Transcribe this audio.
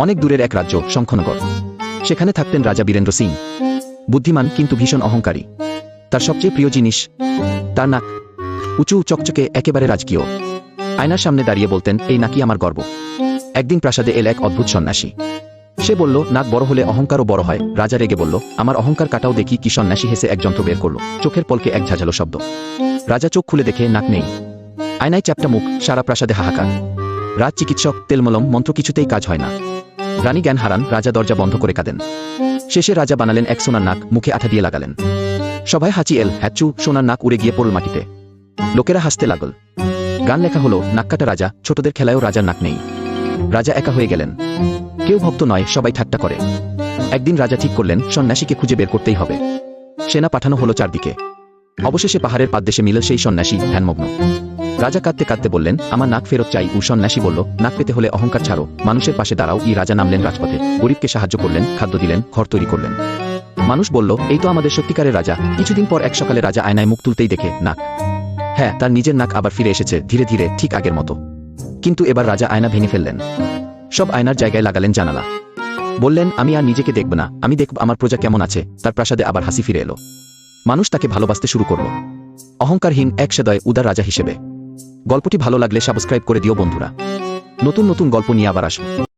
অনেক দূরের এক রাজ্য, শঙ্খনগর। সেখানে থাকতেন রাজা বীরেন্দ্র সিং। বুদ্ধিমান, কিন্তু ভীষণ অহংকারী। তার সবচেয়ে প্রিয় জিনিস, তার নাক। উঁচু, চকচকে, একেবারে রাজকীয়। আয়নার সামনে দাঁড়িয়ে বলতেন, এই নাকি আমার গর্ব। একদিন প্রাসাদে এল এক অদ্ভুত সন্ন্যাসী। সে বলল, নাক বড় হলে অহংকারও বড় হয়। রাজা রেগে বলল, আমার অহংকার কাটাও দেখি কি সন্ন্যাসী হেসে এক যন্ত্র বের করল। চোখের পলকে এক ঝাঁঝালো শব্দ। রাজা চোখ খুলে দেখে, নাক নেই। আয়নায় চ্যাপটা মুখ, সারা প্রাসাদে হাহাকার। রাজ চিকিৎসক, তেলমলম, মন্ত্র কিছুতেই কাজ হয় না। রানী জ্ঞান হারান রাজা দরজা বন্ধ করে কাঁদেন। শেষে রাজা বানালেন এক সোনার নাক, মুখে আঠা দিয়ে লাগালেন। সবাই হাঁচি এল, হ্যাচু সোনার নাক উড়ে গিয়ে পড়ল মাটিতে। লোকেরা হাসতে লাগল। গান লেখা হলো নাক্কাটা রাজা, ছোটদের খেলায়ও রাজার নাক নেই। রাজা একা হয়ে গেলেন। কেউ ভক্ত নয়, সবাই ঠাট্টা করে। একদিন রাজা ঠিক করলেন, সন্ন্যাসীকে খুঁজে বের করতেই হবে। সেনা পাঠানো হলো চারদিকে। অবশেষে পাহাড়ের পাদদেশে মিলল সেই সন্ন্যাসী, ধ্যানমগ্ন। রাজা কাঁদতে কাঁদতে বললেন, আমার নাক ফেরত চাই। উ সন্ন্যাসী বলল, নাক পেতে হলে অহংকার ছাড়ো। মানুষের পাশে দাঁড়াও। ই রাজা নামলেন রাজপথে। গরিবকে সাহায্য করলেন, খাদ্য দিলেন, ঘর তৈরি করলেন। মানুষ বলল, এই তো আমাদের সত্যিকারের রাজা। কিছুদিন পর এক সকালে রাজা আয়নায় মুখ তুলতেই দেখে, নাক। হ্যাঁ তার নিজের নাক আবার ফিরে এসেছে, ধীরে ধীরে, ঠিক আগের মতো। কিন্তু এবার রাজা আয়না ভেঙে ফেললেন। সব আয়নার জায়গায় লাগালেন জানালা। বললেন, আমি আর নিজেকে দেখব না। আমি দেখব আমার প্রজা কেমন আছে। তার প্রাসাদে আবার হাসি ফিরে এলো। মানুষ তাকে ভালোবাসতে শুরু করল। অহংকারহীন এক সেদয় উদার রাজা হিসেবে। গল্পটি ভালো লাগলে সাবস্ক্রাইব করে দিও বন্ধুরা। নতুন নতুন গল্প নিয়ে আবার আসব।